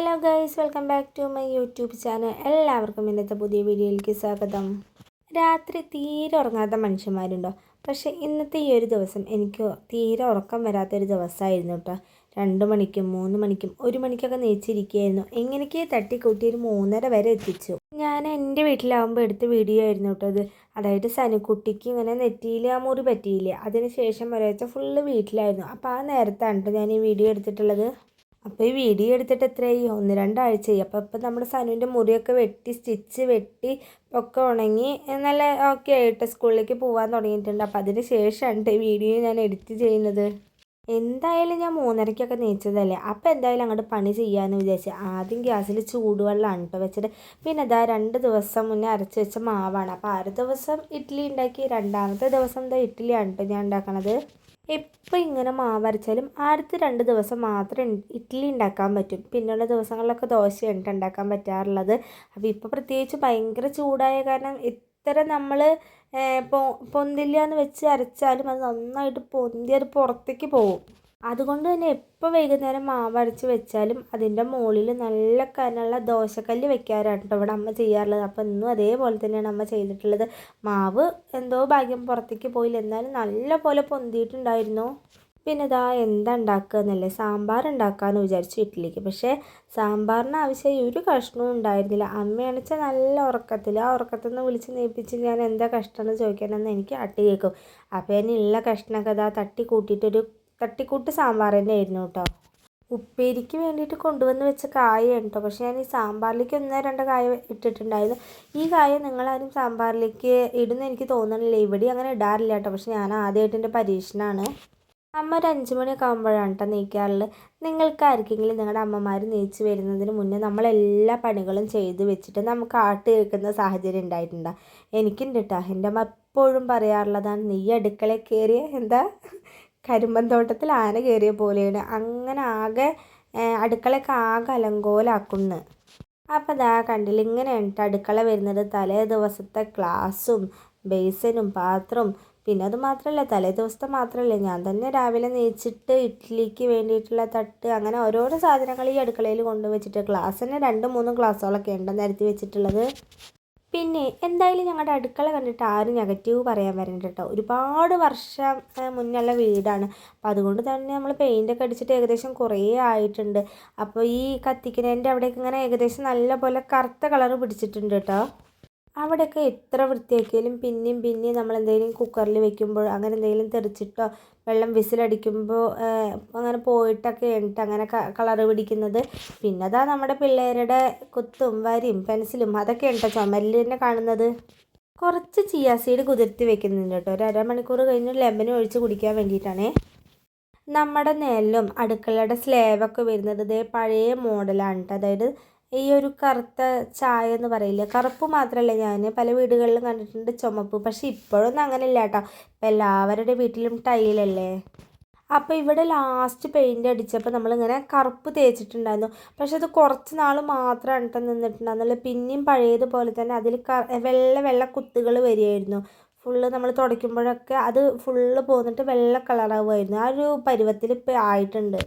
Hello guys welcome back to my YouTube channel. എല്ലാവർക്കും ഇന്നത്തെ പുതിയ വീഡിയോയിലേക്ക് സ്വാഗതം. രാത്രി തീരെ ഉറങ്ങാത്ത മനുഷ്യന്മാരുണ്ടോ? പക്ഷേ ഇന്നത്തെ ഈ ഒരു ദിവസം എനിക്ക് തീരെ ഉറക്കം വരാത്തൊരു ദിവസമായിരുന്നു കേട്ടോ. രണ്ട് മണിക്കും മൂന്ന് മണിക്കും ഒരു മണിക്കൊക്കെ നീച്ചിരിക്കുകയായിരുന്നു. എങ്ങനെയൊക്കെ തട്ടിക്കൂട്ടി ഒരു മൂന്നര വരെ എത്തിച്ചു. ഞാൻ എന്റെ വീട്ടിലാവുമ്പോൾ എടുത്ത വീഡിയോ ആയിരുന്നു കേട്ടോ അത് അതായത് സനുക്കുട്ടിക്ക് ഇങ്ങനെ നെറ്റിയിൽ ആ മുറി പറ്റിയില്ലേ? അതിന് ശേഷം ഒരാഴ്ച ഫുള്ള് വീട്ടിലായിരുന്നു. അപ്പോൾ ആ നേരത്താണ് കേട്ടോ ഞാൻ ഈ വീഡിയോ എടുത്തിട്ടുള്ളത്. അപ്പോൾ ഈ വീഡിയോ എടുത്തിട്ട് എത്രയായി? ഒന്ന് രണ്ടാഴ്ചയായി. അപ്പോൾ ഇപ്പം നമ്മുടെ സനുവിന്റെ മുറിയൊക്കെ വെട്ടി സ്റ്റിച്ച് വെട്ടി ഒക്കെ ഉണങ്ങി നല്ല ഓക്കെ ആയിട്ട് സ്കൂളിലേക്ക് പോകാൻ തുടങ്ങിയിട്ടുണ്ട്. അപ്പോൾ അതിന് ശേഷമാണ് ഈ വീഡിയോ ഞാൻ എഡിറ്റ് ചെയ്യുന്നത്. എന്തായാലും ഞാൻ മൂന്നരയ്ക്കൊക്കെ നീച്ചതല്ലേ? അപ്പോൾ എന്തായാലും അങ്ങോട്ട് പണി ചെയ്യാമെന്ന് വിചാരിച്ചു ആദ്യം ഗ്യാസിൽ ചൂടുവെള്ളമാണ് കേട്ടോ വെച്ചിട്ട് പിന്നെ ഇതാ രണ്ട് ദിവസം മുന്നേ അരച്ച് വെച്ച മാവാണ്. അപ്പോൾ ആറ് ദിവസം ഇഡ്ഡലി ഉണ്ടാക്കി രണ്ടാമത്തെ ദിവസം എന്താ ഇഡ്ഡലിയാണ് കേട്ടോ ഞാൻ ഉണ്ടാക്കണത്. എപ്പോൾ ഇങ്ങനെ മാവരച്ചാലും ആദ്യത്തെ രണ്ട് ദിവസം മാത്രമേ ഇഡ്ഡലി ഉണ്ടാക്കാൻ പറ്റും. പിന്നെയുള്ള ദിവസങ്ങളിലൊക്കെ ദോശയാണ് ഉണ്ടാക്കാൻ പറ്റാറുള്ളത്. അപ്പോൾ ഇപ്പോൾ പ്രത്യേകിച്ച് ഭയങ്കര ചൂടായ കാരണം ഇത്ര നമ്മൾ പൊന്തില്ല എന്ന് വെച്ച് അരച്ചാലും അത് നന്നായിട്ട് പൊന്തി അത് പുറത്തേക്ക് പോകും. അതുകൊണ്ട് തന്നെ എപ്പോൾ വൈകുന്നേരം മാവ് അരച്ച് വെച്ചാലും അതിന്റെ മുകളിൽ നല്ല കനുള്ള ദോശക്കല്ല് വെക്കാറാണ് കേട്ടോ ഇവിടെ അമ്മ ചെയ്യാറുള്ളത്. അപ്പോൾ ഇന്നും അതേപോലെ തന്നെയാണ് അമ്മ ചെയ്തിട്ടുള്ളത്. മാവ് എന്തോ ഭാഗ്യം പുറത്തേക്ക് പോയില്ല. എന്നാലും നല്ല പോലെ പൊന്തിയിട്ടുണ്ടായിരുന്നു. പിന്നെ ഇതാ എന്താ ഉണ്ടാക്കുക എന്നല്ലേ? സാമ്പാർ ഉണ്ടാക്കാമെന്ന് വിചാരിച്ചു വീട്ടിലേക്ക് പക്ഷേ സാമ്പാറിന് ആവശ്യമായി ഒരു കഷ്ണവും ഉണ്ടായിരുന്നില്ല. അമ്മയാണെച്ചാൽ നല്ല ഉറക്കത്തിൽ ആ ഉറക്കത്തിൽ നിന്ന് വിളിച്ച് നീപ്പിച്ച് ഞാൻ എന്താ കഷ്ടമെന്ന് ചോദിക്കാനെന്ന് എനിക്ക് അട്ടി കേൾക്കും. അപ്പോൾ ഞാൻ ഉള്ള കഷ്ണമൊക്കെ ഇതാ തട്ടി കൂട്ടിയിട്ടൊരു തട്ടിക്കൂട്ട് സാമ്പാർ തന്നെ ആയിരുന്നു കേട്ടോ. ഉപ്പേരിക്ക് വേണ്ടിയിട്ട് കൊണ്ടുവന്ന് വെച്ച കായാണ് കേട്ടോ. പക്ഷേ ഞാൻ ഈ സാമ്പാറിലേക്ക് ഒന്നോ രണ്ടോ കായ ഇട്ടിട്ടുണ്ടായിരുന്നു. ഈ കായ നിങ്ങളാരും സാമ്പാറിലേക്ക് ഇടുന്ന എനിക്ക് തോന്നണില്ല. ഇവിടെ അങ്ങനെ ഇടാറില്ല കേട്ടോ. പക്ഷേ ഞാൻ ആദ്യമായിട്ട് എന്റെ പരീക്ഷണമാണ് അമ്മ ഒരു അഞ്ച് മണിയൊക്കെ ആകുമ്പോഴാണ് കേട്ടോ നീക്കാറുള്ളത് നിങ്ങൾക്ക് ആർക്കെങ്കിലും നിങ്ങളുടെ അമ്മമാർ നീച്ച് വരുന്നതിന് മുന്നേ നമ്മളെല്ലാ പണികളും ചെയ്ത് വെച്ചിട്ട് നമുക്ക് ആട്ട് കേൾക്കുന്ന സാഹചര്യം ഉണ്ടായിട്ടുണ്ടോ എനിക്കുണ്ട് കേട്ടോ എന്റെ അമ്മ എപ്പോഴും പറയാറുള്ളതാണ് നീ അടുക്കളയിൽ കയറിയ എന്താ? കരിമ്പൻ തോട്ടത്തിൽ ആന കയറിയ പോലെയാണ്. അങ്ങനെ ആകെ അടുക്കളയൊക്കെ ആകെ അലങ്കോലാക്കുന്നു. അപ്പോൾ അതാ കണ്ടില്ല ഇങ്ങനെയാണ് അടുക്കള വരുന്നത്. തലേ ദിവസത്തെ ക്ലാസ്സും ബേസനും പാത്രവും പിന്നെ അത് മാത്രമല്ല തലേ ദിവസത്തെ മാത്രമല്ല ഞാൻ തന്നെ രാവിലെ നെയ്ച്ചിട്ട് ഇഡ്ഡലിക്ക് വേണ്ടിയിട്ടുള്ള തട്ട് അങ്ങനെ ഓരോരോ സാധനങ്ങൾ ഈ അടുക്കളയിൽ കൊണ്ടുവച്ചിട്ട് ഗ്ലാസ് തന്നെ രണ്ടും മൂന്നും ഗ്ലാസ്സുകളൊക്കെ ഉണ്ടെന്ന് നിരത്തി വെച്ചിട്ടുള്ളത്. പിന്നെ എന്തായാലും ഞങ്ങളുടെ അടുക്കള കണ്ടിട്ട് ആരും നെഗറ്റീവ് പറയാൻ വരണ്ട കേട്ടോ ഒരുപാട് വർഷം മുന്നുള്ള വീടാണ്. അപ്പോൾ അതുകൊണ്ട് തന്നെ നമ്മൾ പെയിന്റൊക്കെ അടിച്ചിട്ട് ഏകദേശം കുറേ ആയിട്ടുണ്ട്. അപ്പോൾ ഈ കത്തിക്കുന്നതിന്റെ അവിടെയൊക്കെ ഇങ്ങനെ ഏകദേശം നല്ല പോലെ കറുത്ത കളർ പിടിച്ചിട്ടുണ്ട് കേട്ടോ അവിടെയൊക്കെ എത്ര വൃത്തിയാക്കിയാലും പിന്നെയും പിന്നെയും നമ്മൾ എന്തെങ്കിലും കുക്കറിൽ വെക്കുമ്പോൾ അങ്ങനെ എന്തെങ്കിലും തെറിച്ചിട്ടോ വെള്ളം വിസിലടിക്കുമ്പോൾ അങ്ങനെ പോയിട്ടൊക്കെ ഉണ്ട് അങ്ങനെ കളറ് പിടിക്കുന്നത്. പിന്നെ അതാ നമ്മുടെ പിള്ളേരുടെ കുത്തും വരിയും പെൻസിലും അതൊക്കെ ഉണ്ടോ ചുമരിൽ തന്നെ കാണുന്നത്? കുറച്ച് ചിയാ സീഡ് കുതിർത്തി വെക്കുന്നുണ്ട് കേട്ടോ. ഒരു അരമണിക്കൂർ കഴിഞ്ഞ് ലെമനും ഒഴിച്ച് കുടിക്കാൻ വേണ്ടിയിട്ടാണേ. നമ്മുടെ നെല്ലും അടുക്കളയുടെ സ്ലേവൊക്കെ വരുന്നത് ഇതേ പഴയ മോഡലാണ് കേട്ടോ. അതായത് ഈ ഒരു കറുത്ത ചായ എന്ന് പറയില്ല? കറുപ്പ് മാത്രമല്ല ഞാൻ പല വീടുകളിലും കണ്ടിട്ടുണ്ട് ചുമപ്പ്. പക്ഷെ ഇപ്പോഴൊന്നും അങ്ങനെ ഇല്ല കേട്ടോ. ഇപ്പം എല്ലാവരുടെ വീട്ടിലും ടൈലല്ലേ? അപ്പോൾ ഇവിടെ ലാസ്റ്റ് പെയിന്റ് അടിച്ചപ്പോൾ നമ്മളിങ്ങനെ കറുപ്പ് തേച്ചിട്ടുണ്ടായിരുന്നു. പക്ഷെ അത് കുറച്ച് നാൾ മാത്രമാണ് കേട്ടോ നിന്നിട്ടുണ്ടായിരുന്നുള്ളൂ. പിന്നെയും പഴയതുപോലെ തന്നെ അതിൽ വെള്ള വെള്ള കുത്തുകൾ വരികയായിരുന്നു. ഫുള്ള് നമ്മൾ തുടയ്ക്കുമ്പോഴൊക്കെ അത് ഫുള്ള് പോന്നിട്ട് വെള്ള കളറാവുമായിരുന്നു ആ ഒരു പരുവത്തിൽ ഇപ്പോൾ ആയിട്ടുണ്ട്.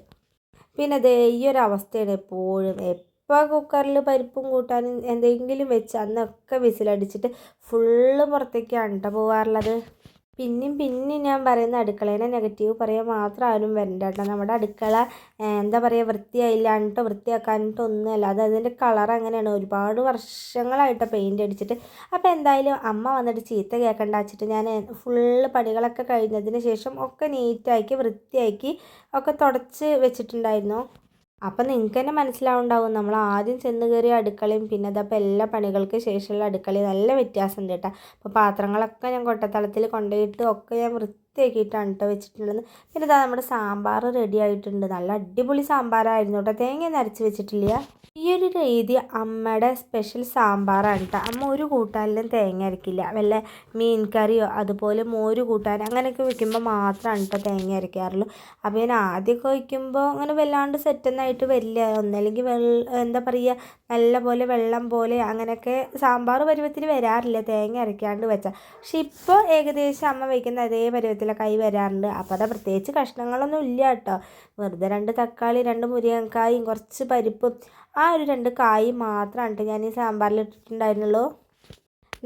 പിന്നെ ദേ ഈ ഒരു അവസ്ഥയാണ് എപ്പോഴും ഇപ്പോൾ കുക്കറിൽ പരിപ്പും കൂട്ടാനും എന്തെങ്കിലും വെച്ച് അന്നൊക്കെ വിസിലടിച്ചിട്ട് ഫുള്ള് പുറത്തേക്കാണ് കേട്ടോ പോകാറുള്ളത് പിന്നെയും പിന്നെ ഞാൻ പറയുന്ന അടുക്കളേനെ നെഗറ്റീവ് പറയാൻ മാത്രം ആരും വരണ്ട കേട്ടോ നമ്മുടെ അടുക്കള എന്താ പറയുക വൃത്തിയായില്ലാണ്ട് വൃത്തിയാക്കാനിട്ട് ഒന്നുമല്ല അത് അതിന്റെ കളർ അങ്ങനെയാണ്. ഒരുപാട് വർഷങ്ങളായിട്ട് പെയിന്റ് അടിച്ചിട്ട്. അപ്പോൾ എന്തായാലും അമ്മ വന്നിട്ട് ചീത്ത കേൾക്കണ്ട വെച്ചിട്ട് ഞാൻ ഫുള്ള് പണികളൊക്കെ കഴിഞ്ഞതിന് ശേഷം ഒക്കെ നീറ്റാക്കി വൃത്തിയാക്കി ഒക്കെ തുടച്ച് വെച്ചിട്ടുണ്ടായിരുന്നു. അപ്പം നിങ്ങൾക്ക് തന്നെ മനസ്സിലാവുണ്ടാവും. നമ്മൾ ആദ്യം ചെന്ന് കയറിയ അടുക്കളയും പിന്നെ അതപ്പോൾ എല്ലാ പണികൾക്ക് ശേഷമുള്ള അടുക്കളയും നല്ല വ്യത്യാസമുണ്ട് കേട്ടോ. അപ്പോൾ പാത്രങ്ങളൊക്കെ ഞാൻ കൊട്ടത്തളത്തിൽ കൊണ്ടുപോയിട്ട് ഒക്കെ ഞാൻ വൃത്തിയാക്കിയിട്ടാണ് കേട്ടോ വെച്ചിട്ടുള്ളത്. പിന്നെ ഇതാ നമ്മുടെ സാമ്പാർ റെഡി ആയിട്ടുണ്ട്. നല്ല അടിപൊളി സാമ്പാറായിരുന്നു കേട്ടോ തേങ്ങ നരച്ച് വെച്ചിട്ടില്ല. ഈ ഒരു രീതി അമ്മയുടെ സ്പെഷ്യൽ സാമ്പാറാണ് കേട്ടോ അമ്മ ഒരു കൂട്ടാനിലും തേങ്ങ അരക്കില്ല. വല്ല മീൻ കറിയോ അതുപോലെ മോര് കൂട്ടാൻ അങ്ങനെയൊക്കെ വെക്കുമ്പോൾ മാത്രമാണ് കേട്ടോ തേങ്ങ അരയ്ക്കാറുള്ളൂ അപ്പോൾ ഞാൻ ആദ്യമൊക്കെ വയ്ക്കുമ്പോൾ അങ്ങനെ വല്ലാണ്ട് സെറ്റൊന്നായിട്ട് വരില്ല. ഒന്നല്ലെങ്കിൽ വെള്ള എന്താ പറയുക നല്ല പോലെ വെള്ളം പോലെ അങ്ങനെയൊക്കെ സാമ്പാർ പരുവത്തിൽ വരാറില്ല തേങ്ങ അരയ്ക്കാണ്ട് വെച്ചാൽ പക്ഷെ ഇപ്പോൾ ഏകദേശം അമ്മ വയ്ക്കുന്ന അതേ പരുവത്തിൽ പ്രായത്തിലൊക്കെ ആയി വരാറുണ്ട്. അപ്പോൾ അത് പ്രത്യേകിച്ച് കഷ്ണങ്ങളൊന്നും ഇല്ല കേട്ടോ. വെറുതെ രണ്ട് തക്കാളി രണ്ട് മുരിങ്ങക്കായും കുറച്ച് പരിപ്പും ആ ഒരു രണ്ട് കായും മാത്രമാണ് ഞാൻ ഈ സാമ്പാറിൽ ഇട്ടിട്ടുണ്ടായിരുന്നുള്ളൂ.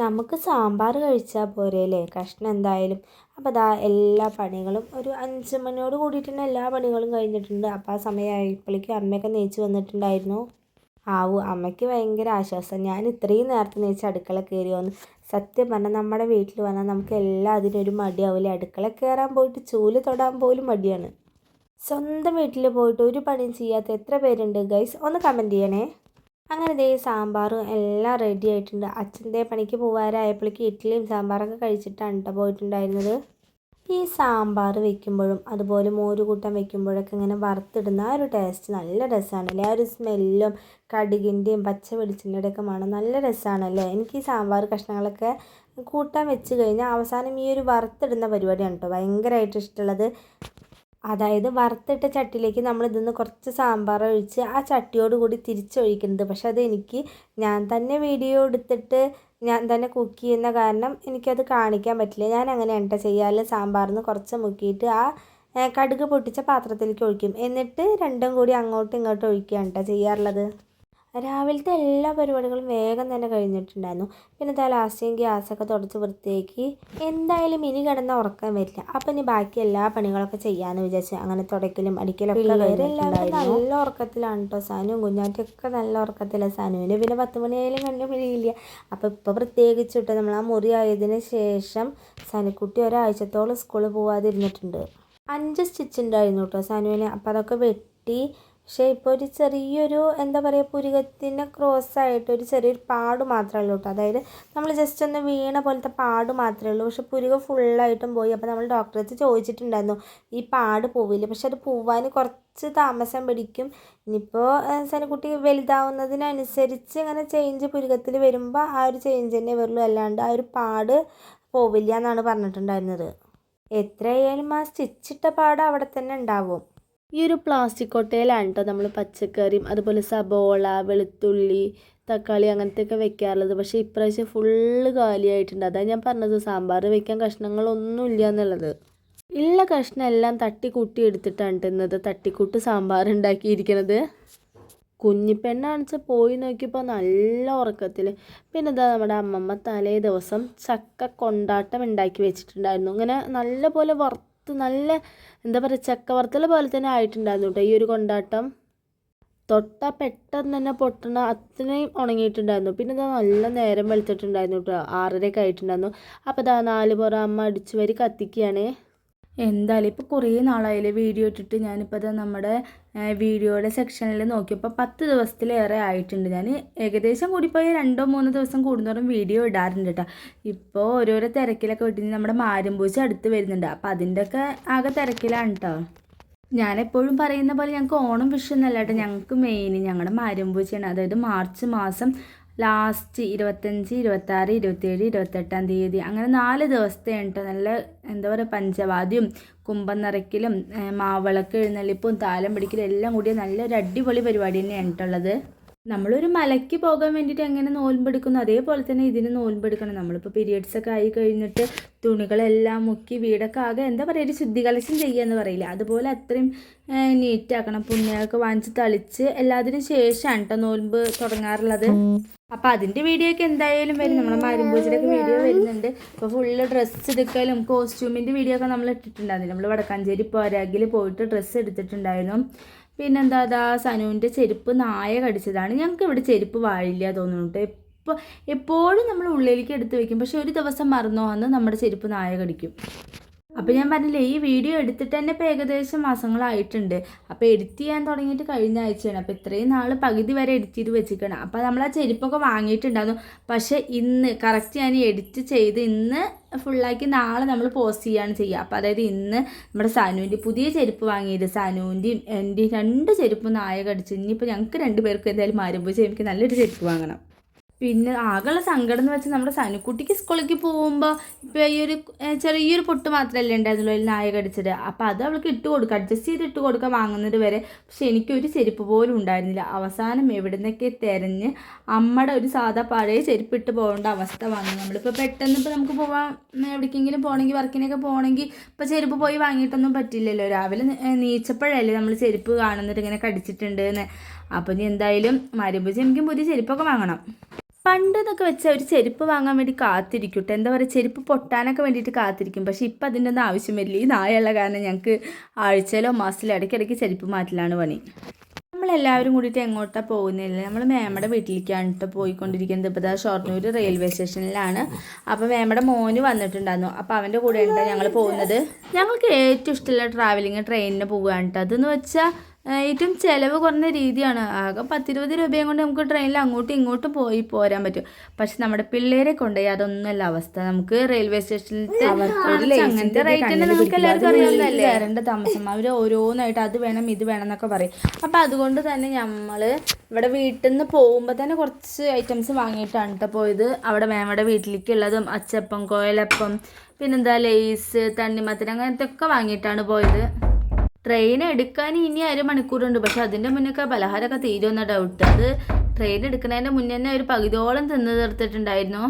നമുക്ക് സാമ്പാർ കഴിച്ചാൽ പോരേലേ കഷ്ണം എന്തായാലും. അപ്പോൾ അതാ എല്ലാ പണികളും ഒരു അഞ്ച് മണിയോട് കൂടിയിട്ട് തന്നെ എല്ലാ പണികളും കഴിഞ്ഞിട്ടുണ്ട്. അപ്പോൾ ആ സമയമായപ്പോഴേക്കും അമ്മയൊക്കെ നെയ്ച്ച് വന്നിട്ടുണ്ടായിരുന്നു. ആവു അമ്മയ്ക്ക് ഭയങ്കര ആശ്വാസം. ഞാൻ ഇത്രയും നേരത്തെ നേച്ച് അടുക്കള കയറി വന്നു സത്യം പറഞ്ഞാൽ നമ്മുടെ വീട്ടിൽ വന്നാൽ നമുക്ക് എല്ലാം അതിനൊരു മടിയാവില്ല? അടുക്കള കയറാൻ പോയിട്ട് ചൂൽ തൊടാൻ പോലും മടിയാണ്. സ്വന്തം വീട്ടിൽ പോയിട്ട് ഒരു പണിയും ചെയ്യാത്ത എത്ര പേരുണ്ട്? ഗൈസ് ഒന്ന് കമന്റ് ചെയ്യണേ. അങ്ങനെ ദേ സാമ്പാറും എല്ലാം റെഡി ആയിട്ടുണ്ട്. അച്ഛന്റെ പണിക്ക് പോകാറായപ്പോഴേക്ക് ഇഡ്ഡലിയും സാമ്പാറൊക്കെ കഴിച്ചിട്ടാണ് കേട്ടോ പോയിട്ടുണ്ടായിരുന്നത്. ഈ സാമ്പാർ വെക്കുമ്പോഴും അതുപോലെ മോര് കൂട്ടം വെക്കുമ്പോഴൊക്കെ ഇങ്ങനെ വറുത്തിടുന്ന ആ ഒരു ടേസ്റ്റ് നല്ല രസമാണല്ലേ ആ ഒരു സ്മെല്ലും കടുകിന്റെയും പച്ച വെളിച്ചെണ്ണയുടെയൊക്കെ മണം നല്ല രസമാണല്ലേ എനിക്ക് ഈ സാമ്പാർ കഷ്ണങ്ങളൊക്കെ കൂട്ടാൻ വെച്ച് കഴിഞ്ഞാൽ അവസാനം ഈ ഒരു വറുത്തിടുന്ന പരിപാടിയാണ് കേട്ടോ ഭയങ്കരമായിട്ട് ഇഷ്ടമുള്ളത്. അതായത് വറുത്തിട്ട ചട്ടിയിലേക്ക് നമ്മൾ ഇതിന്ന് കുറച്ച് സാമ്പാർ ഒഴിച്ച് ആ ചട്ടിയോട് കൂടി തിരിച്ചൊഴിക്കുന്നത്. പക്ഷെ അത് എനിക്ക് ഞാൻ തന്നെ വീഡിയോ എടുത്തിട്ട് ഞാൻ തന്നെ കുക്ക് ചെയ്യുന്ന കാരണം എനിക്കത് കാണിക്കാൻ പറ്റില്ല. ഞാൻ അങ്ങനെ എണ്ണ ചെയ്യാൽ സാമ്പാറിൽ നിന്ന് കുറച്ച് മുക്കിയിട്ട് ആ കടുക് പൊട്ടിച്ച പാത്രത്തിലേക്ക് ഒഴിക്കും. എന്നിട്ട് രണ്ടും കൂടി അങ്ങോട്ടും ഇങ്ങോട്ടും ഒഴിക്കുകയാണ് കേട്ടോ ചെയ്യാറുള്ളത്. രാവിലത്തെ എല്ലാ പരിപാടികളും വേഗം തന്നെ കഴിഞ്ഞിട്ടുണ്ടായിരുന്നു. പിന്നെ ഇതാ ലാസ്റ്റ് ഗ്യാസൊക്കെ തുടച്ച് വൃത്തിയാക്കി. എന്തായാലും ഇനി കിടന്ന ഉറക്കം വരില്ല. അപ്പം ഇനി ബാക്കി എല്ലാ പണികളൊക്കെ ചെയ്യാമെന്ന് വിചാരിച്ച് അങ്ങനെ തുടയ്ക്കലും അടിക്കലൊക്കെ എല്ലാവരും നല്ല ഉറക്കത്തിലാണ് കേട്ടോ സാനുവും കുഞ്ഞാറ്റൊക്കെ നല്ല ഉറക്കത്തിലാണ് സാനുവിന് പിന്നെ പത്ത് മണിയായാലും കണ്ടു പിഴിയില്ല അപ്പോൾ ഇപ്പോൾ പ്രത്യേകിച്ച് കേട്ടോ നമ്മൾ ആ മുറി ആയതിന് ശേഷം സനുക്കുട്ടി ഒരാഴ്ചത്തോളം സ്കൂളിൽ പോവാതിരുന്നിട്ടുണ്ട്. അഞ്ച് സ്റ്റിച്ച് ഉണ്ടായിരുന്നു കേട്ടോ സനുവിന്. അപ്പോൾ അതൊക്കെ വെട്ടി പക്ഷേ ഇപ്പോൾ ഒരു ചെറിയൊരു എന്താ പറയുക പുരികത്തിന്റെ ക്രോസ് ആയിട്ട് ഒരു ചെറിയൊരു പാട് മാത്രമേ ഉള്ളൂ കേട്ടോ. അതായത് നമ്മൾ ജസ്റ്റ് ഒന്ന് വീണ പോലത്തെ പാട് മാത്രമേ ഉള്ളൂ. പക്ഷെ പുരുക ഫുള്ളായിട്ടും പോയി. അപ്പോൾ നമ്മൾ ഡോക്ടറെ അടുത്ത് ചോദിച്ചിട്ടുണ്ടായിരുന്നു ഈ പാട് പോവില്ല? പക്ഷെ അത് പോവാൻ കുറച്ച് താമസം പിടിക്കും. ഇനിയിപ്പോൾ സനക്കുട്ടി വലുതാവുന്നതിനനുസരിച്ച് ഇങ്ങനെ ചേഞ്ച് പുരുകത്തിൽ വരുമ്പോൾ ആ ഒരു ചേഞ്ച് തന്നെ വരുള്ളൂ. അല്ലാണ്ട് ആ ഒരു പാട് പോവില്ല എന്നാണ് പറഞ്ഞിട്ടുണ്ടായിരുന്നത്. എത്രയായാലും ആ സ്റ്റിച്ചിട്ട പാട് അവിടെ തന്നെ ഉണ്ടാവും. ഈ ഒരു പ്ലാസ്റ്റിക് കൊട്ടയിലാണ് കേട്ടോ നമ്മൾ പച്ചക്കറിയും അതുപോലെ സബോള വെളുത്തുള്ളി തക്കാളി അങ്ങനത്തെയൊക്കെ വെക്കാറുള്ളത്. പക്ഷേ ഇപ്രാവശ്യം ഫുള്ള് കാലിയായിട്ടുണ്ട്. അതാണ് ഞാൻ പറഞ്ഞത് സാമ്പാർ വെക്കാൻ കഷ്ണങ്ങളൊന്നും ഇല്ല എന്നുള്ളത് ഉള്ള കഷ്ണം എല്ലാം തട്ടിക്കൂട്ടി എടുത്തിട്ടാണ് ഇന്നത്. തട്ടിക്കൂട്ട് സാമ്പാർ ഉണ്ടാക്കിയിരിക്കുന്നത് കുഞ്ഞിപ്പെണ്ണാണെച്ചാൽ പോയി നോക്കിയപ്പോൾ നല്ല ഉറക്കത്തിൽ പിന്നെ ഇതാ നമ്മുടെ അമ്മമ്മ തലേ ദിവസം ചക്ക കൊണ്ടാട്ടം ഉണ്ടാക്കി വെച്ചിട്ടുണ്ടായിരുന്നു. ഇങ്ങനെ നല്ല പോലെ വറുത്ത് നല്ല എന്താ പറയുക ചക്ക പോലെ തന്നെ ആയിട്ടുണ്ടായിരുന്നു കേട്ടോ ഈ ഒരു കൊണ്ടാട്ടം. തൊട്ട പെട്ടെന്ന് തന്നെ പൊട്ടണ അത്രയും ഉണങ്ങിയിട്ടുണ്ടായിരുന്നു. പിന്നെ ഇതാ നല്ല നേരം വെളുത്തിട്ടുണ്ടായിരുന്നു കേട്ടോ ആറരയൊക്കെ ആയിട്ടുണ്ടായിരുന്നു. അപ്പോൾ ഇതാ നാല് പുറം അമ്മ അടിച്ചു വരി കത്തിക്കുകയാണേ എന്തായാലും ഇപ്പോൾ കുറേ നാളായില്ലേ വീഡിയോ ഇട്ടിട്ട് ഞാനിപ്പോൾ അത് നമ്മുടെ വീഡിയോയുടെ സെക്ഷനിൽ നോക്കിയപ്പോൾ പത്ത് ദിവസത്തിലേറെ ആയിട്ടുണ്ട്. ഞാൻ ഏകദേശം കൂടിപ്പോയി രണ്ടോ മൂന്നോ ദിവസം കൂടുന്നോറും വീഡിയോ ഇടാറുണ്ട് കേട്ടോ ഇപ്പോൾ ഓരോരോ തിരക്കിലൊക്കെ വിട്ടിന് നമ്മുടെ മാരുംപൂച്ച അടുത്ത് വരുന്നുണ്ട്. അപ്പോൾ അതിന്റെയൊക്കെ ആകെ തിരക്കിലാണ് കേട്ടോ ഞാനെപ്പോഴും പറയുന്ന പോലെ ഞങ്ങൾക്ക് ഓണം വിഷു കേട്ടോ ഞങ്ങൾക്ക് മെയിൻ ഞങ്ങളുടെ മാരുംപൂച്ചയാണ് അതായത് മാർച്ച് മാസം ലാസ്റ്റ് ഇരുപത്തഞ്ച് ഇരുപത്താറ് ഇരുപത്തേഴ് ഇരുപത്തെട്ടാം തീയതി. അങ്ങനെ നാല് ദിവസത്തെ കേട്ടോ നല്ല എന്താ പറയുക പഞ്ചവാദ്യം കുമ്പം നിറയ്ക്കലും മാവിളക്ക് എഴുന്നള്ളിപ്പും താലം പിടിക്കലും എല്ലാം കൂടി നല്ലൊരു അടിപൊളി പരിപാടി തന്നെയാണ് കേട്ടുള്ളത് നമ്മളൊരു മലയ്ക്ക് പോകാൻ വേണ്ടിയിട്ട് എങ്ങനെ നോൽമ്പെടുക്കുന്നു അതേപോലെ തന്നെ ഇതിന് നോൽമ്പെടുക്കണം നമ്മളിപ്പോൾ പീരിയഡ്സ് ഒക്കെ ആയി കഴിഞ്ഞിട്ട് തുണികളെല്ലാം മുക്കി വീടൊക്കെ ആകെ എന്താ പറയുക ഒരു ശുദ്ധികലശം ചെയ്യുക എന്ന് പറയില്ല? അതുപോലെ അത്രയും നീറ്റാക്കണം പുണ്യമൊക്കെ വാങ്ങിച്ച് തളിച്ച് എല്ലാത്തിനും ശേഷമാണ് കേട്ടോ നോൽമ്പ് തുടങ്ങാറുള്ളത്. അപ്പോൾ അതിന്റെ വീഡിയോ ഒക്കെ എന്തായാലും വരും. നമ്മുടെ മാരുമ്പൂച്ചിലൊക്കെ വീഡിയോ വരുന്നുണ്ട്. ഇപ്പൊ ഫുള്ള് ഡ്രസ്സ് എടുക്കലും കോസ്റ്റ്യൂമിന്റെ വീഡിയോ ഒക്കെ നമ്മൾ ഇട്ടിട്ടുണ്ടായിരുന്നു. നമ്മൾ വടക്കാഞ്ചേരി പോരാഗിൽ പോയിട്ട് ഡ്രസ്സ് എടുത്തിട്ടുണ്ടായിരുന്നു. പിന്നെന്താ അതാ സനുവിന്റെ ചെരുപ്പ് നായ കടിച്ചതാണ്. ഞങ്ങൾക്ക് ഇവിടെ ചെരുപ്പ് വാഴില്ല തോന്നുന്നുണ്ട് എപ്പോൾ എപ്പോഴും നമ്മൾ ഉള്ളിലേക്ക് എടുത്ത് വെക്കും. പക്ഷെ ഒരു ദിവസം മറന്നോ അന്ന് നമ്മുടെ ചെരുപ്പ് നായ കടിക്കും. അപ്പോൾ ഞാൻ പറഞ്ഞില്ലേ ഈ വീഡിയോ എടുത്തിട്ട് തന്നെ ഇപ്പോൾ ഏകദേശം മാസങ്ങളായിട്ടുണ്ട്. അപ്പോൾ എഡിറ്റ് ചെയ്യാൻ തുടങ്ങിയിട്ട് കഴിഞ്ഞ ആഴ്ചയാണ്. അപ്പോൾ ഇത്രയും നാൾ പകുതി വരെ എഡിറ്റ് ചെയ്ത് വെച്ചിരിക്കണം അപ്പോൾ നമ്മൾ ആ ചെരുപ്പൊക്കെ വാങ്ങിയിട്ടുണ്ടായിരുന്നു. പക്ഷേ ഇന്ന് കറക്റ്റ് ഞാൻ എഡിറ്റ് ചെയ്ത് ഇന്ന് ഫുള്ളാക്കി നാളെ നമ്മൾ പോസ്റ്റ് ചെയ്യുകയാണ് ചെയ്യുക. അപ്പോൾ അതായത് ഇന്ന് നമ്മുടെ സനുവിന്റെ പുതിയ ചെരുപ്പ് വാങ്ങിയത്. സനുവിന്റെയും എന്റെയും രണ്ട് ചെരുപ്പ് നായ കടിച്ചു ഇനിയിപ്പോൾ ഞങ്ങൾക്ക് രണ്ട് പേർക്കും എന്തായാലും മാറുമ്പോൾ എനിക്ക് നല്ലൊരു ചെരുപ്പ് വാങ്ങണം. പിന്നെ ആകെയുള്ള സങ്കടം എന്ന് വെച്ചാൽ നമ്മുടെ സനുക്കുട്ടിക്ക് സ്കൂളിലേക്ക് പോകുമ്പോൾ ഇപ്പോൾ ഈ ഒരു ചെറിയൊരു പൊട്ട് മാത്രമല്ലേ ഉണ്ടായിരുന്നുള്ളൂ അതിൽ നായ കടിച്ചത് അപ്പോൾ അത് അവൾക്ക് ഇട്ട് കൊടുക്കുക അഡ്ജസ്റ്റ് ചെയ്ത് ഇട്ട് കൊടുക്കുക വാങ്ങുന്നത് വരെ. പക്ഷെ എനിക്കൊരു ചെരുപ്പ് പോലും ഉണ്ടായിരുന്നില്ല. അവസാനം എവിടെ നിന്നൊക്കെ തിരഞ്ഞ് അമ്മയുടെ ഒരു സാധാ പഴയ ചെരുപ്പ് ഇട്ട് പോകേണ്ട അവസ്ഥ വന്നു. നമ്മളിപ്പോൾ പെട്ടെന്ന് ഇപ്പോൾ നമുക്ക് പോവാൻ എവിടേക്കെങ്കിലും പോകണമെങ്കിൽ വർക്കിനൊക്കെ പോകണമെങ്കിൽ ഇപ്പോൾ ചെരുപ്പ് പോയി വാങ്ങിയിട്ടൊന്നും പറ്റില്ലല്ലോ. രാവിലെ നീച്ചപ്പോഴല്ലേ നമ്മൾ ചെരുപ്പ് കാണുന്നിട്ട് ഇങ്ങനെ കടിച്ചിട്ടുണ്ട് എന്ന്. അപ്പോൾ ഇനി എന്തായാലും മരുമ്പ് എനിക്കും പുതിയ ചെരുപ്പൊക്കെ വാങ്ങണം. പണ്ട് എന്നൊക്കെ വെച്ചാൽ ഒരു ചെരുപ്പ് വാങ്ങാൻ വേണ്ടി കാത്തിരിക്കട്ടെ എന്താ പറയുക ചെരുപ്പ് പൊട്ടാനൊക്കെ വേണ്ടിയിട്ട് കാത്തിരിക്കും. പക്ഷേ ഇപ്പം അതിന്റെ ഒന്നും ആവശ്യം വരില്ല. ഈ നായുള്ള കാരണം ഞങ്ങൾക്ക് ആഴ്ചയിലോ മാസത്തിലോ ഇടയ്ക്കിടയ്ക്ക് ചെരുപ്പ് മാറ്റലാണ് പണി. നമ്മളെല്ലാവരും കൂടിയിട്ട് എങ്ങോട്ടാണ് പോകുന്നില്ല നമ്മൾ മേമയുടെ വീട്ടിലേക്കാണ് കേട്ടോ പോയിക്കൊണ്ടിരിക്കുന്നത്. ഇപ്പോൾ ദാ ഷൊർണൂർ റെയിൽവേ സ്റ്റേഷനിലാണ്. അപ്പോൾ മേമയുടെ മോന് വന്നിട്ടുണ്ടായിരുന്നു. അപ്പോൾ അവന്റെ കൂടെ ഉണ്ട് ഞങ്ങൾ പോകുന്നത്. ഞങ്ങൾക്ക് ഏറ്റവും ഇഷ്ടമുള്ള ട്രാവലിങ് ട്രെയിനിന് പോവുകയാണ് കേട്ടോ അതെന്ന് വെച്ചാൽ ഏറ്റവും ചിലവ് കുറഞ്ഞ രീതിയാണ്. ആകെ പത്തിരുപത് രൂപയും കൊണ്ട് നമുക്ക് ട്രെയിനിൽ അങ്ങോട്ടും ഇങ്ങോട്ടും പോയി പോരാൻ പറ്റും. പക്ഷെ നമ്മുടെ പിള്ളേരെ കൊണ്ടുപോയി അതൊന്നുമല്ല. അവസ്ഥ നമുക്ക് റെയിൽവേ സ്റ്റേഷനിലത്തെ അങ്ങനത്തെ റേറ്റ് തന്നെ നമുക്ക് എല്ലാവർക്കും അറിയാവുന്നതല്ലേ? കയറേണ്ട താമസം അവർ ഓരോന്നായിട്ട് അത് വേണം ഇത് വേണം എന്നൊക്കെ പറയും. അപ്പം അതുകൊണ്ട് തന്നെ നമ്മൾ ഇവിടെ വീട്ടിൽ നിന്ന് പോകുമ്പോൾ തന്നെ കുറച്ച് ഐറ്റംസ് വാങ്ങിയിട്ടാണ് കേട്ടോ പോയത്. അവിടെ മേമയുടെ വീട്ടിലേക്കുള്ളതും അച്ചപ്പം കോയലപ്പം പിന്നെന്താ ലേസ് തണ്ണിമത്തൻ അങ്ങനത്തെ ഒക്കെ വാങ്ങിയിട്ടാണ് പോയത്. ട്രെയിൻ എടുക്കാൻ ഇനി അരമണിക്കൂറുണ്ട്. പക്ഷെ അതിന്റെ മുന്നൊക്കെ പലഹാരമൊക്കെ തീരുമെന്ന ഡൗട്ട് അത് ട്രെയിൻ എടുക്കുന്നതിന്റെ മുന്നേ തന്നെ ഒരു പകുതിയോളം തിന്നു തീർത്തിട്ടുണ്ടായിരുന്നു.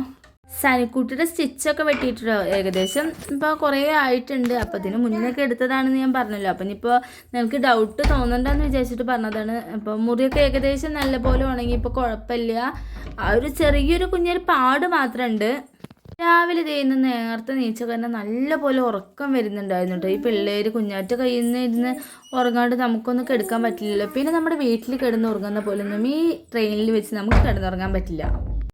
സനിക്കുട്ടിയുടെ സ്റ്റിച്ചൊക്കെ വെട്ടിയിട്ടോ ഏകദേശം. ഇപ്പോൾ കുറേ ആയിട്ടുണ്ട്. അപ്പോൾ അതിന് മുന്നൊക്കെ എടുത്തതാണെന്ന് ഞാൻ പറഞ്ഞല്ലോ. അപ്പം ഇനിയിപ്പോൾ നിനക്ക് ഡൗട്ട് തോന്നണ്ടെന്ന് വിചാരിച്ചിട്ട് പറഞ്ഞതാണ്. അപ്പോൾ മുറിയൊക്കെ ഏകദേശം നല്ലപോലെ ഉണങ്ങി ഇപ്പോൾ കുഴപ്പമില്ല. ആ ഒരു ചെറിയൊരു കുഞ്ഞൊരു പാട് മാത്രമുണ്ട്. രാവിലെ ചെയ്യുന്ന നേരത്തെ നീച്ച കാരണം നല്ലപോലെ ഉറക്കം വരുന്നുണ്ടായിരുന്നു കേട്ടോ ഈ പിള്ളേർ കുഞ്ഞാറ്റ കയ്യിൽ നിന്ന് ഇരുന്ന് ഉറങ്ങാണ്ട് നമുക്കൊന്നും കിടക്കാൻ പറ്റില്ലല്ലോ. പിന്നെ നമ്മുടെ വീട്ടിൽ കിടന്ന് ഉറങ്ങുന്ന പോലൊന്നും ഈ ട്രെയിനിൽ വെച്ച് നമുക്ക് കിടന്നുറങ്ങാൻ പറ്റില്ല.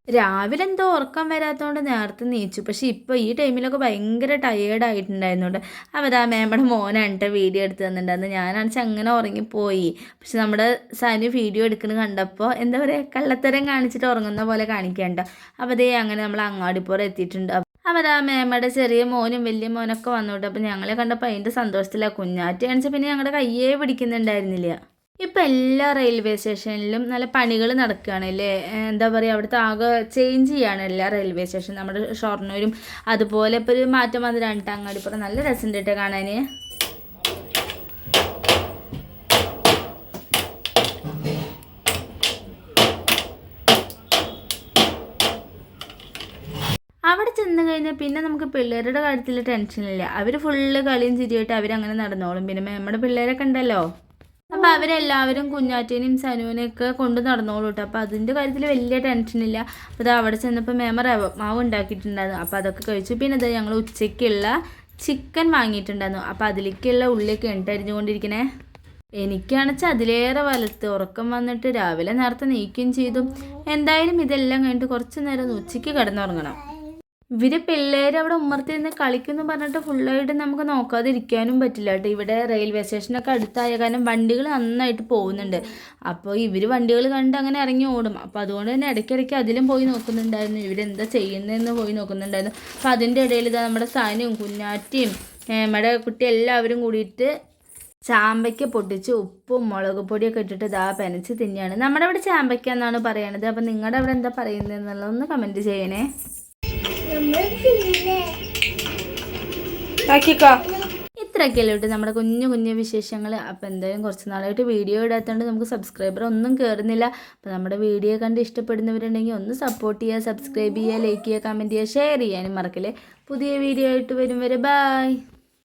രാവിലെ എന്തോ ഉറക്കം വരാത്തതുകൊണ്ട് നേരത്തെ നീച്ചു. പക്ഷെ ഇപ്പോൾ ഈ ടൈമിലൊക്കെ ഭയങ്കര ടയേർഡ് ആയിട്ടുണ്ടായിരുന്നുണ്ട് അപ്പോൾ അതാ മേമ്മയുടെ മോനാണ് വീഡിയോ എടുത്ത് തന്നിട്ടുണ്ടായിരുന്നു. ഞാനാണെച്ച് അങ്ങനെ ഉറങ്ങിപ്പോയി. പക്ഷെ നമ്മുടെ സാനു വീഡിയോ എടുക്കുന്നത് കണ്ടപ്പോൾ എന്താ പറയുക കള്ളത്തരം കാണിച്ചിട്ട് ഉറങ്ങുന്ന പോലെ കാണിക്കണ്ട അതേ അങ്ങനെ നമ്മൾ അങ്ങാടിപ്പുറം എത്തിയിട്ടുണ്ട്. അവരാ മേമ്മയുടെ ചെറിയ മോനും വലിയ മോനൊക്കെ വന്നോട്ടെ. അപ്പോൾ ഞങ്ങളെ കണ്ടപ്പോൾ അതിന്റെ സന്തോഷത്തിലാണ് കുഞ്ഞാറ്റി കാണിച്ച പിന്നെ ഞങ്ങളുടെ കയ്യേ പിടിക്കുന്നുണ്ടായിരുന്നില്ല. ഇപ്പം എല്ലാ റെയിൽവേ സ്റ്റേഷനിലും നല്ല പണികൾ നടക്കുകയാണ് അല്ലേ എന്താ പറയുക അവിടുത്തെ ആകെ ചേഞ്ച് ചെയ്യാണ് എല്ലാ റെയിൽവേ സ്റ്റേഷൻ നമ്മുടെ ഷൊർണൂരും അതുപോലെ ഇപ്പോൾ ഒരു മാറ്റം വന്ന കേട്ടോ അങ്ങാടിപ്പുറം. നല്ല രസമുണ്ട് കേട്ടോ കാണാൻ. അവിടെ ചെന്ന് കഴിഞ്ഞാൽ പിന്നെ നമുക്ക് പിള്ളേരുടെ കാര്യത്തിൽ ടെൻഷനില്ല അവർ ഫുള്ള് കളിയും ചിരിയായിട്ട് അവരങ്ങനെ നടന്നോളും. പിന്നെ നമ്മുടെ പിള്ളേരൊക്കെ ഉണ്ടല്ലോ. അപ്പോൾ അവരെല്ലാവരും കുഞ്ഞാറ്റേനെയും സനുവിനെയൊക്കെ കൊണ്ട് നടന്നോളൂ കേട്ടോ അപ്പോൾ അതിന്റെ കാര്യത്തിൽ വലിയ ടെൻഷനില്ല അപ്പോൾ അത് അവിടെ ചെന്നപ്പോൾ മേമ റവ മാവ് ഉണ്ടാക്കിയിട്ടുണ്ടായിരുന്നു. അപ്പോൾ അതൊക്കെ കഴിച്ചു. പിന്നെ അത് ഞങ്ങൾ ഉച്ചയ്ക്കുള്ള ചിക്കൻ വാങ്ങിയിട്ടുണ്ടായിരുന്നു. അപ്പോൾ അതിലേക്കുള്ള ഉള്ളിയൊക്കെ ഇട്ടരിഞ്ഞുകൊണ്ടിരിക്കണേ എനിക്കാണെച്ചാൽ അതിലേറെ വലത്ത്. ഉറക്കം വന്നിട്ട് രാവിലെ നേരത്തെ നീക്കുകയും ചെയ്തു. എന്തായാലും ഇതെല്ലാം കഴിഞ്ഞിട്ട് കുറച്ച് നേരം ഉച്ചയ്ക്ക് കിടന്നുറങ്ങണം. ഇവർ പിള്ളേർ അവിടെ ഉമ്മർത്തി നിന്ന് കളിക്കുന്നു പറഞ്ഞിട്ട് ഫുള്ളായിട്ട് നമുക്ക് നോക്കാതിരിക്കാനും പറ്റില്ല കേട്ടോ. ഇവിടെ റെയിൽവേ സ്റ്റേഷനൊക്കെ അടുത്തായ കാരണം വണ്ടികൾ നന്നായിട്ട് പോകുന്നുണ്ട്. അപ്പോൾ ഇവർ വണ്ടികൾ കണ്ട് അങ്ങനെ ഇറങ്ങി ഓടും. അപ്പോൾ അതുകൊണ്ട് തന്നെ ഇടയ്ക്കിടയ്ക്ക് അതിലും പോയി നോക്കുന്നുണ്ടായിരുന്നു. ഇവരെന്താ ചെയ്യുന്നതെന്ന് പോയി നോക്കുന്നുണ്ടായിരുന്നു. അപ്പോൾ അതിന്റെ ഇടയിൽ ഇതാ നമ്മുടെ സാനിയും കുഞ്ഞാറ്റിയും നമ്മുടെ കുട്ടി എല്ലാവരും കൂടിയിട്ട് ചാമ്പയ്ക്ക പൊട്ടിച്ച് ഉപ്പും മുളക് പൊടിയൊക്കെ ഇട്ടിട്ട് ഇതാ പെനച്ച് തിന്നെയാണ് നമ്മുടെ അവിടെ ചാമ്പയ്ക്ക എന്നാണ് പറയണത്. അപ്പം നിങ്ങളുടെ അവിടെ എന്താ പറയുന്നത് എന്നുള്ളതൊന്ന് കമന്റ് ചെയ്യണേ. ഇത്രയൊക്കെയല്ലേ കേട്ടോ നമ്മുടെ കുഞ്ഞു കുഞ്ഞു വിശേഷങ്ങൾ അപ്പോൾ എന്തായാലും കുറച്ച് നാളായിട്ട് വീഡിയോ ഇടാത്തതുകൊണ്ട് നമുക്ക് സബ്സ്ക്രൈബർ ഒന്നും കയറുന്നില്ല അപ്പോൾ നമ്മുടെ വീഡിയോ കണ്ട് ഇഷ്ടപ്പെടുന്നവരുണ്ടെങ്കിൽ ഒന്ന് സപ്പോർട്ട് ചെയ്യുക സബ്സ്ക്രൈബ് ചെയ്യുക ലൈക്ക് ചെയ്യുക കമന്റ് ചെയ്യുക ഷെയർ ചെയ്യാനും മറക്കല്ലേ. പുതിയ വീഡിയോ ആയിട്ട് വരും വരെ ബായ്